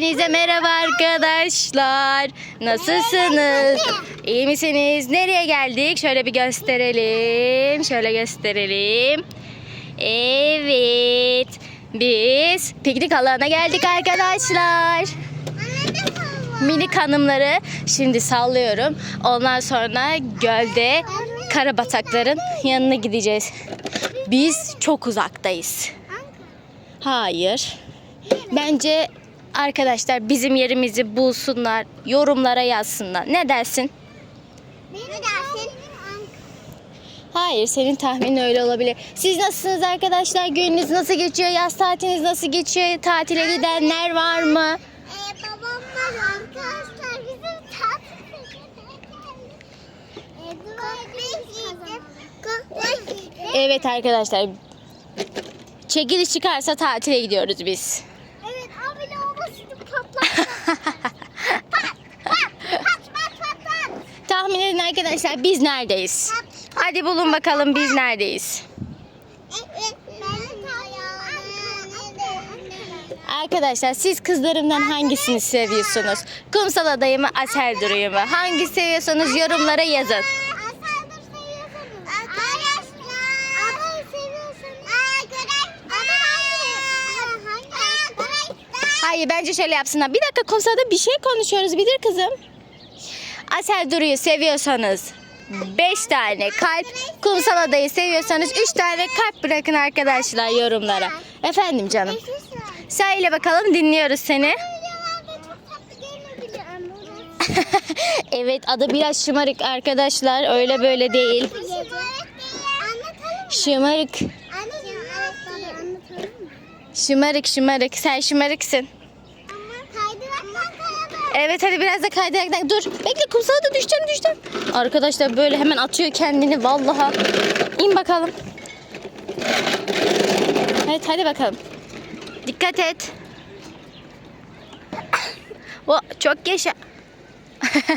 Hepinize merhaba arkadaşlar. Nasılsınız? İyi misiniz? Nereye geldik? Şöyle bir gösterelim. Şöyle gösterelim. Evet. Biz piknik alanına geldik arkadaşlar. Minik hanımları şimdi sallıyorum. Ondan sonra gölde karabatakların yanına gideceğiz. Biz çok uzaktayız. Hayır. Bence arkadaşlar bizim yerimizi bulsunlar, yorumlara yazsınlar. Ne dersin? Beni dersin. Hayır, senin tahminin öyle olabilir. Siz nasılsınız arkadaşlar? Gününüz nasıl geçiyor? Yaz tatiliniz nasıl geçiyor? Tatile gidenler var mı? Ee, babam var arkadaşlar bizim tatil giydim. Evet arkadaşlar. Çekiliş çıkarsa tatile gidiyoruz biz. Arkadaşlar biz neredeyiz? Hadi bulun bakalım biz neredeyiz? Arkadaşlar siz kızlarımdan hangisini seviyorsunuz? Kumsal adayı mı, Asel Duru'yu mu? Hangi seviyorsanız yorumlara yazın. Hayır bence şöyle yapsınlar. Bir dakika kumsalda bir şey konuşuyoruz bilir kızım. Asel Duru'yu seviyorsanız 5 tane kalp, kumsal adayı seviyorsanız 3 tane kalp bırakın arkadaşlar yorumlara. Efendim canım. Söyle bakalım dinliyoruz seni. Evet adı biraz şımarık arkadaşlar. Öyle böyle değil. Şımarık. Şımarık şımarık. Sen şımarıksın. Evet hadi biraz da kaydıraktan. Dur bekle kumsala da düşeceğim düşeceğim. Arkadaşlar böyle hemen atıyor kendini vallaha. İn bakalım. Evet hadi bakalım. Dikkat et. O çok yaşa.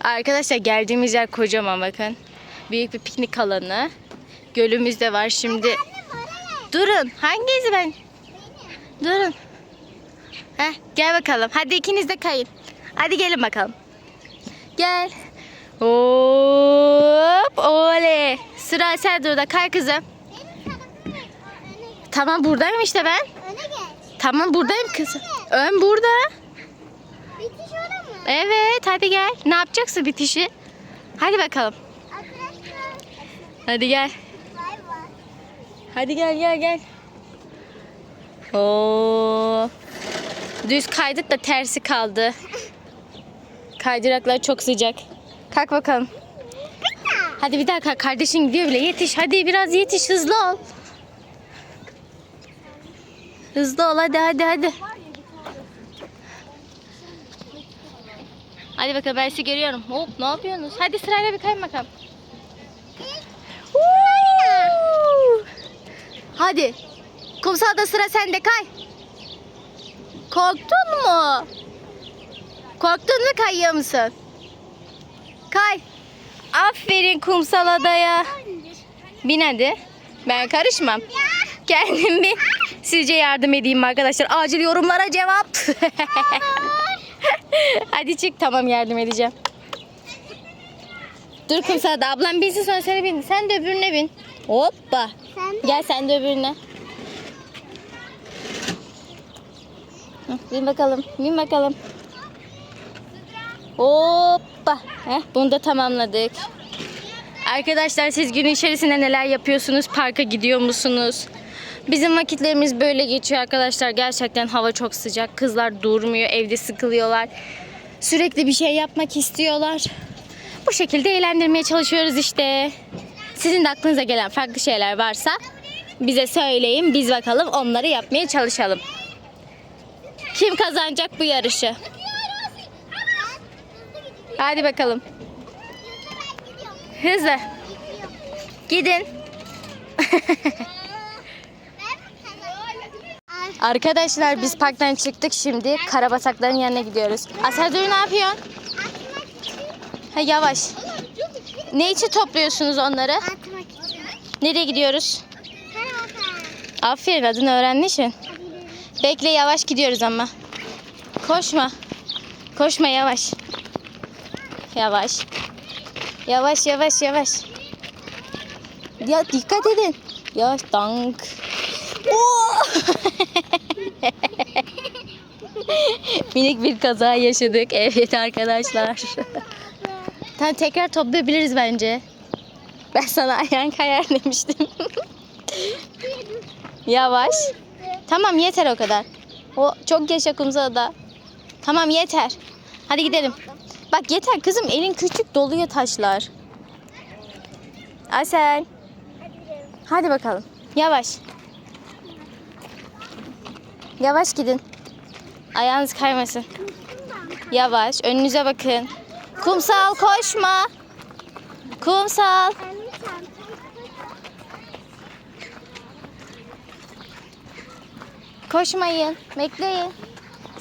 Arkadaşlar geldiğimiz yer kocaman bakın. Büyük bir piknik alanı. Gölümüz de var şimdi. Durun. Hangisi ben? Durun. Heh, gel bakalım. Hadi ikiniz de kayın. Hadi gelin bakalım. Gel. Hop. Oley. Sıra sen dur da kay kızım. Tamam buradayım işte ben. Öne geç. Tamam buradayım kızım. Ön burada. Bitiş orada mı? Evet hadi gel. Ne yapacaksın bitişi? Hadi bakalım. Hadi gel. Hadi gel gel gel. Oo. Düz kaydık da tersi kaldı. Kaydıraklar çok sıcak. Kalk bakalım. Hadi bir daha kalk. Kardeşin gidiyor bile. Yetiş. Hadi biraz yetiş. Hızlı ol. Hızlı ol. Hadi hadi hadi. Hadi bakalım ben sizi görüyorum. Hop ne yapıyorsunuz? Hadi sırayla bir kayın bakalım. Hadi. Kumsalda sıra sende kay. Korktun mu? Korktun mu kayıyor musun? Kay. Aferin kumsal adaya. Bin hadi. Ben karışmam. Kendim bir sizce yardım edeyim mi arkadaşlar. Acil yorumlara cevap. hadi çık tamam yardım edeceğim. Dur kumsalda ablam binsin sonra seni bin. Sen de öbürüne bin. Hoppa. Sen Gel sen de öbürüne. Bin bakalım. Bin bakalım. Hoppa. Heh, bunu da tamamladık. Arkadaşlar siz gün içerisinde neler yapıyorsunuz? Parka gidiyor musunuz? Bizim vakitlerimiz böyle geçiyor arkadaşlar. Gerçekten hava çok sıcak. Kızlar durmuyor. Evde sıkılıyorlar. Sürekli bir şey yapmak istiyorlar. Bu şekilde eğlendirmeye çalışıyoruz işte. Sizin de aklınıza gelen farklı şeyler varsa bize söyleyin. Biz bakalım onları yapmaya çalışalım. Kim kazanacak bu yarışı? Hadi bakalım. Hızlı. Gidin. Arkadaşlar biz parktan çıktık şimdi. Karabatakların yanına gidiyoruz. Asel dur ne yapıyorsun? Ha, yavaş. Ne için topluyorsunuz onları? Nereye gidiyoruz? Aferin adını öğrenmişsin. Bekle yavaş gidiyoruz ama. Koşma. Koşma yavaş. Yavaş. Yavaş yavaş yavaş. Ya dikkat edin. Yavaş dank. Minik bir kaza yaşadık. Evet arkadaşlar. Tamam tekrar toplayabiliriz bence. Ben sana ayağın kayar demiştim. Yavaş. Tamam yeter o kadar. O çok yaşa kumsalda. Tamam yeter. Hadi gidelim. Bak yeter kızım elin küçük doluyor taşlar. Asel. Hadi bakalım. Yavaş. Yavaş gidin. Ayağınız kaymasın. Yavaş. Önünüze bakın. Kumsal koşma. Kumsal. Anne çantayı Koşmayın. Bekleyin.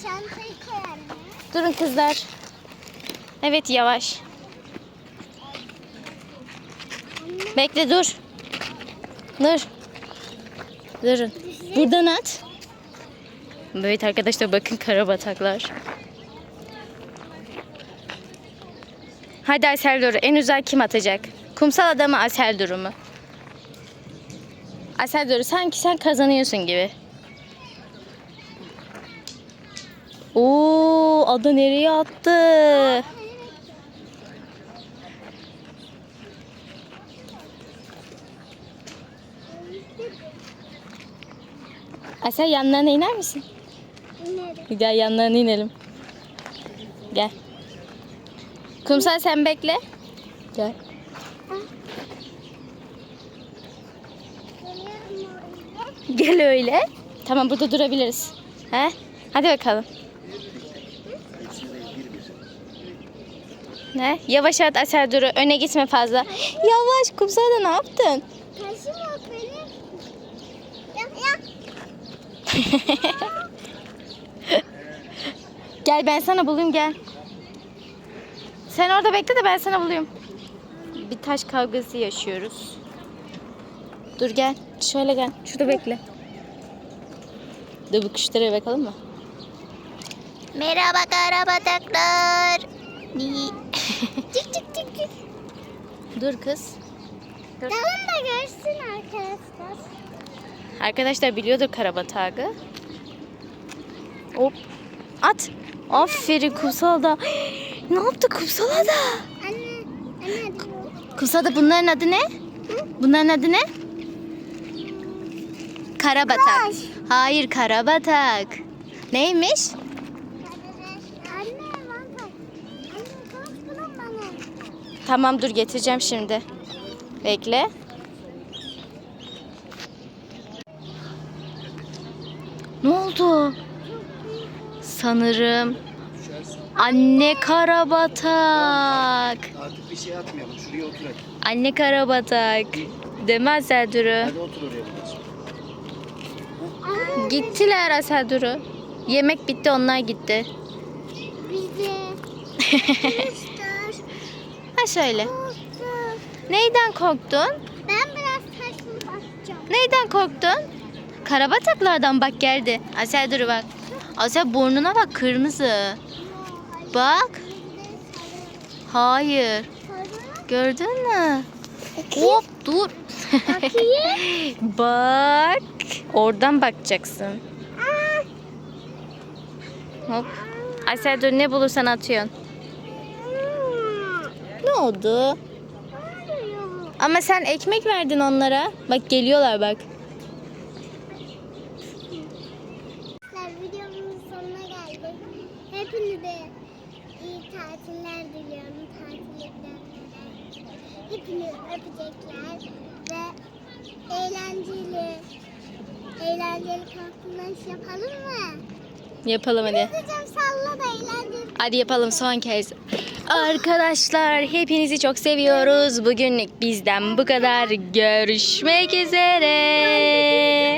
Çantayı koy anne. Durun kızlar. Evet yavaş. Bekle dur. Dur. Durun. Buradan at. Evet arkadaşlar bakın karabataklar. Hadi Asel Duru. En uzağa kim atacak? Kumsal adamı Asel Duru mu? Asel Duru sanki sen kazanıyorsun gibi. Oo, ada nereye attı? Asel yanlarına iner misin? İnerim. Gel yanlarına inelim. Gel. Kumsal sen bekle. Gel. Gel öyle. Tamam burada durabiliriz. He? Hadi bakalım. Ne? Yavaş at Asel Duru. Öne gitme fazla. Yavaş kumsalda ne yaptın? Taşım yok benim. Ya, ya. Gel ben sana bulayım gel. Sen orada bekle de ben sana bulayım. Bir taş kavgası yaşıyoruz. Dur gel. Şöyle gel. Şurada bekle. Dur bu kuşlara bakalım mı? Merhaba karabataklar. Çık çık çık çık. Dur kız. Dalın da görsün arkadaşlar. Arkadaşlar biliyordur karabatağı. Hop. At. Aferin kumsalda. ne yaptı kumsala da? Anne. Anne dur. Kumsalda bunların adı ne? Bunların adı ne? Karabatak. Hayır karabatak. Neymiş? Anne lan bak. Anne kaç kullan bana. Tamam dur getireceğim şimdi. Bekle. Ne oldu? Sanırım anne karabatak. Artık bir şey atmayalım. Şuraya otur hadi. Anne karabatak. Demez Duru. Hadi otur oraya. Gittiler Asaduru. Yemek bitti onlar gitti. Bizi. Ha söyle. Kuştur. Neyden korktun? Ben biraz taşlı bakacağım. Neyden korktun? Karabataklardan bak geldi. Asel dur bak. Asel burnuna bak kırmızı. Bak. Hayır. Gördün mü? Hop dur. Bakayım. bak. Oradan bakacaksın. Hop. Asel dur ne bulursan atıyorsun. Oldu? Ama sen ekmek verdin onlara. Bak geliyorlar bak. Videomuzun sonuna geldik. Hepinize iyi tatiller diliyorum. Tatillerden Hepiniz öpecekler ve eğlenceli eğlenceli kalkınış yapalım mı? Yapalım hadi. Salla da. Hadi yapalım son kez. Arkadaşlar hepinizi çok seviyoruz. Bugünlük bizden bu kadar. Görüşmek üzere.